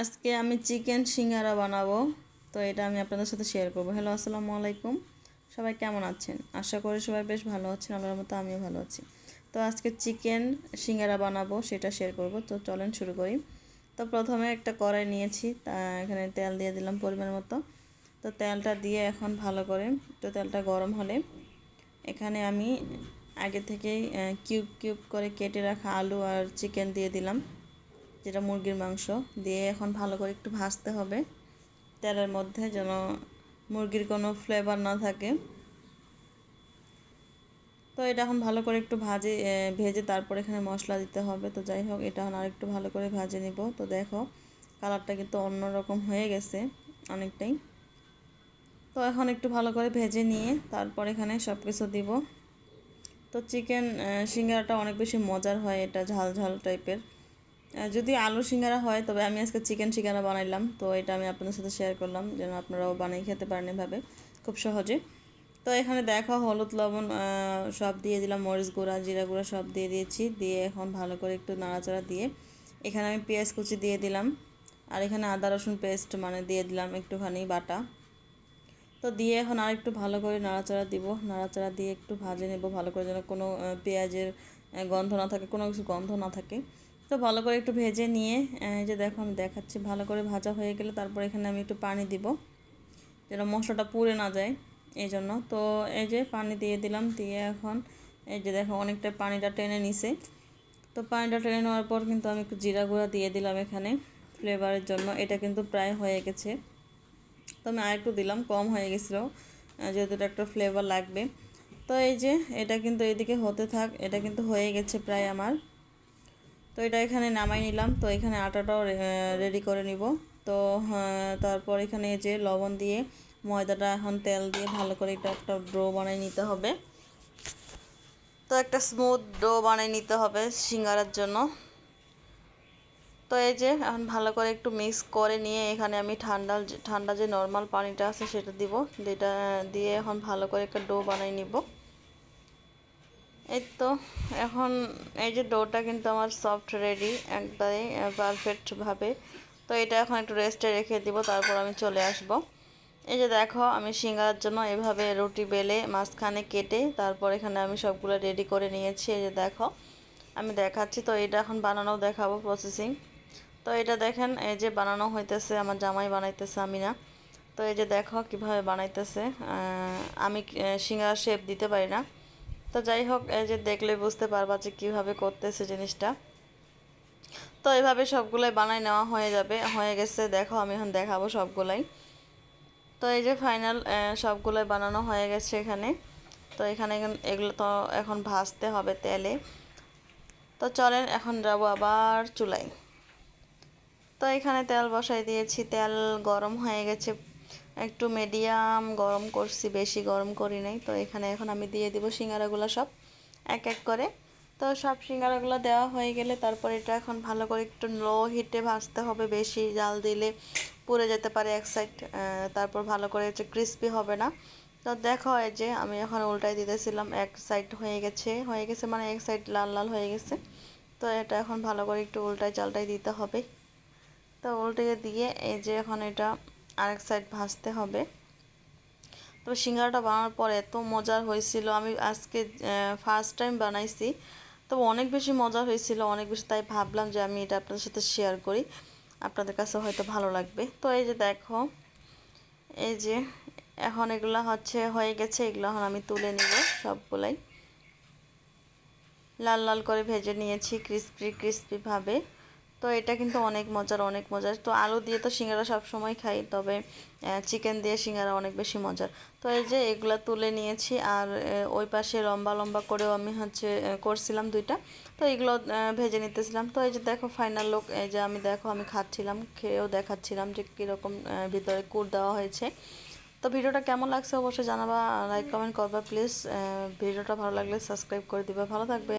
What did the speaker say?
আজকে আমি চিকেন সিঙ্গারা বানাবো। তো এটা আমি আপনাদের সাথে শেয়ার করব। হ্যালো আসসালামু আলাইকুম। সবাই কেমন আছেন? আশা করি সবাই বেশ ভালো আছেন। আল্লাহর মতো আমিও ভালো আছি। তো আজকে চিকেন সিঙ্গারা বানাবো, সেটা শেয়ার করব। তো চলেন শুরু করি। তো প্রথমে একটা কড়াই নিয়েছি। তা এখানে তেল দিয়ে দিলাম পরিমাণ মতো। তো তেলটা দিয়ে এখন ভালো করে তো তেলটা গরম হলে এখানে আমি আগে থেকেই কিউব কিউব করে কেটে রাখা আলু আর চিকেন দিয়ে দিলাম। যেটা মুরগির মাংস, দিয়ে এখন ভালো করে একটু ভাজতে হবে। তেলের মধ্যে যেন মুরগির কোনো ফ্লেভার না থাকে। তো এটা এখন ভালো করে একটু ভাজে ভেজে তারপর এখানে মশলা দিতে হবে। তো যাই হোক, এটা এখন আরেকটু ভালো করে ভাজে নিব। তো দেখো, কালারটা কিন্তু অন্যরকম হয়ে গেছে অনেকটাই। তো এখন একটু ভালো করে ভেজে নিয়ে তারপর এখানে সব কিছু দিব। তো চিকেন সিঙ্গারাটা অনেক বেশি মজার হয় এটা ঝাল ঝাল টাইপের যদি আলু সিঙ্গারা হয়, তবে আমি আজকে চিকেন সিঙ্গারা বানাইলাম। তো এটা আমি আপনাদের সাথে শেয়ার করলাম, যেন আপনারাও বানিয়ে খেতে পারেন এভাবে, খুব সহজে। তো এখানে দেখা, হলুদ, লবণ সব দিয়ে দিলাম, মরিচ গুঁড়া, জিরা গুঁড়া সব দিয়ে দিয়েছি। দিয়ে এখন ভালো করে একটু নাড়াচাড়া দিয়ে, এখানে আমি পেঁয়াজ কুচি দিয়ে দিলাম। আর এখানে আদা, রসুন পেস্ট মানে দিয়ে দিলাম একটুখানি বাটা। তো দিয়ে এখন আর একটু ভালো করে নাড়াচাড়া দিব। নাড়াচাড়া দিয়ে একটু ভাজে নেব, ভালো করে যেন কোনো পেঁয়াজের গন্ধ না থাকে, কোনো কিছু গন্ধ না থাকে। তো ভালো করে একটু ভেজে নিয়ে এই যে দেখো আমি দেখাচ্ছি, ভালো করে ভাজা হয়ে গেলে তারপর এখানে আমি একটু পানি দিব, যেন মশলাটা পুড়ে না যায়, এই জন্য। তো এই যে পানি দিয়ে দিলাম, দিয়ে এখন এই যে দেখো অনেকটা পানিটা টেনে নিছে। তো পানিটা টেনে নেওয়ার পর কিন্তু আমি একটু জিরা গুঁড়া দিয়ে দিলাম এখানে ফ্লেভারের জন্য। এটা কিন্তু প্রায় হয়ে গেছে। তো আমি আরেকটু দিলাম, কম হয়ে গেছিল যেহেতু এটা একটা ফ্লেভার লাগবে। তো এই যে এটা কিন্তু এদিকে হতে থাক, এটা কিন্তু হয়ে গেছে প্রায় আমার। তো এটা এখানে নামাই নিলাম। তো এখানে আটাটাও রেডি করে নিব। তো তারপর এখানে যে লবণ দিয়ে ময়দাটা এখন তেল দিয়ে ভালো করে এটা একটা ডো বানিয়ে নিতে হবে। তো একটা স্মুথ ডো বানিয়ে নিতে হবে সিঙ্গারার জন্য। তো এই যে এখন ভালো করে একটু মিক্স করে নিয়ে এখানে আমি ঠান্ডা ঠান্ডা যে নর্মাল পানিটা আছে সেটা দিব। যেটা দিয়ে এখন ভালো করে একটা ডো বানিয়ে নিব। এই তো এখন এই যে ডোটা কিন্তু আমার সফট রেডি একবারে পারফেক্টভাবে তো এটা এখন একটু রেস্টে রেখে দিব, তারপর আমি চলে আসব। এই যে দেখো, আমি সিঙ্গার জন্য এভাবে রুটি বেলে মাঝখানে কেটে, তারপর এখানে আমি সবগুলো রেডি করে নিয়েছি। এই যে দেখো, আমি দেখাচ্ছি। তো এটা এখন বানানো দেখাবো প্রসেসিং তো এটা দেখেন, এই যে বানানো হইতেছে, আমার জামাই বানাইতেছে আমি না তো এই যে দেখো, কীভাবে বানাইতেছে। আমি সিঙ্গার শেপ দিতে পারি না। তো যাই হোক, এই যে দেখলে বুঝতে পারবা যে কীভাবে করতেছে জিনিসটা। তো এইভাবে সবগুলোই বানাই নেওয়া হয়ে যাবে, হয়ে গেছে, দেখো আমি এখন দেখাবো সবগুলাই। তো এই যে ফাইনাল সবগুলোই বানানো হয়ে গেছে এখানে। তো এখানে এগুলো তো এখন ভাজতে হবে তেলে। তো চলেন, এখন যাব আবার চুলাই তো এখানে তেল বসাই দিয়েছি, তেল গরম হয়ে গেছে একটু মিডিয়াম গরম করছি, বেশি গরম করি নাই। তো এখানে এখন আমি দিয়ে দিব সিঙ্গারাগুলো সব, এক এক করে। তো সব সিঙ্গারাগুলো দেওয়া হয়ে গেলে তারপর এটা এখন ভালো করে একটু লো হিটে ভাজতে হবে, বেশি জাল দিলে পুড়ে যেতে পারে এক সাইড তারপর ভালো করে হচ্ছে ক্রিস্পি হবে না। তো দেখো এই যে আমি এখন উল্টাই দিতেছিলাম, এক সাইড হয়ে গেছে হয়ে গেছে মানে এক সাইড লাল লাল হয়ে গেছে। তো এটা এখন ভালো করে একটু উল্টাই চালটাই দিতে হবে। তো উল্টে দিয়ে এই যে এখন এটা আরেক সাইড ভাজতে হবে। তবে সিঙ্গারাটা বানানোর পর এত মজার হয়েছিল। আমি আজকে ফার্স্ট টাইম বানাইছি। তবে অনেক বেশি মজা হয়েছিল, অনেক বেশি। তাই ভাবলাম যে আমি এটা আপনাদের সাথে শেয়ার করি। আপনাদের কাছে হয়তো ভালো লাগবে। তো এই যে দেখো, এই যে এখন এগুলো হচ্ছে, হয়ে গেছে। এগুলো এখন আমি তুলে নিব সবগুলাই। লাল লাল করে ভেজে নিয়েছি ক্রিস্পি ক্রিস্পিভাবে তো এটা কিন্তু অনেক মজার অনেক মজার। তো আলু দিয়ে তো সিঙ্গারা সব সময় খাই, তবে চিকেন দিয়ে সিঙ্গারা অনেক বেশি মজার। তো এই যে এগুলা তুলে নিয়েছি, আর ওই পাশে লম্বা লম্বা করেও আমি হচ্ছে করছিলাম দুইটা। তো এগুলো ভেজে নিতেছিলাম। তো এই যে দেখো ফাইনাল লোক এই যে আমি দেখো আমি খাচ্ছিলাম, খেয়েও দেখাচ্ছিলাম যে কীরকম ভিতরে কুর দেওয়া হয়েছে। তো ভিডিওটা কেমন লাগছে অবশ্যই জানাবা লাইক কমেন্ট করবা প্লিজ ভিডিওটা ভালো লাগলে সাবস্ক্রাইব করে দিবা। ভালো থাকবে।